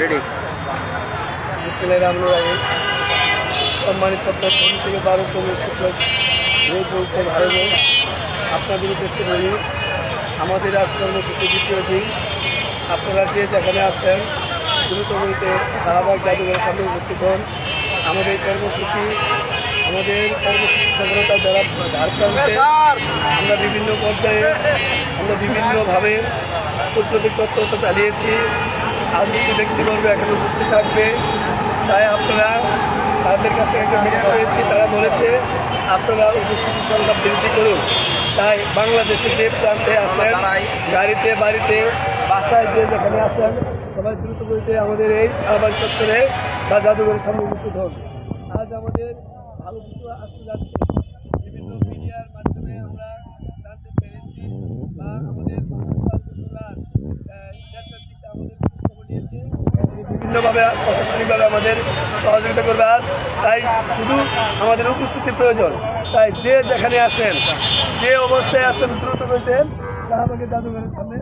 Ready সম্মানিত প্রথম থেকে বারোতম শিক্ষক এই বলতে ভারত আপনাদের উদ্দেশ্যে বলি আমাদের আজ কর্মসূচি দ্বিতীয় দিন। আপনারা যে যেখানে আছেন দ্রুত বইতে শাহবাগ জাদুঘরের সামনে উপস্থিত হন। আমাদের কর্মসূচি আমাদের কর্মসূচি সফলতা দ্বারা প্রান্তে আমরা বিভিন্ন পর্যায়ে আমরা বিভিন্নভাবে তত্ত্ব চালিয়েছি। আজকে ব্যক্তিবর্গ এখানে উপস্থিত থাকবে। তাই আপনারা তাদের কাছ থেকে একটা মেসেজ পেয়েছি, তারা বলেছে, আপনারা উপস্থিতির সংখ্যা বৃদ্ধি করুন। তাই বাংলাদেশে যে প্রান্তে আছেন, গাড়িতে, বাড়িতে, বাসায় যে যেখানে আছেন, সবাই দ্রুত বলতে আমাদের এই শাহবাগ চত্বরে বা জাদুঘরের সামনে উপস্থিত হন। আজ আমাদের ভালো কিছু আসতে যাচ্ছে। বিভিন্ন বিভিন্নভাবে, প্রশাসনিকভাবে আমাদের সহযোগিতা করবে আজ। তাই শুধু আমাদের উপস্থিতি প্রয়োজন। তাই যে যেখানে আছেন, যে অবস্থায় আছেন, দ্রুত করতে শাহবাগের জাদুঘরের সামনে।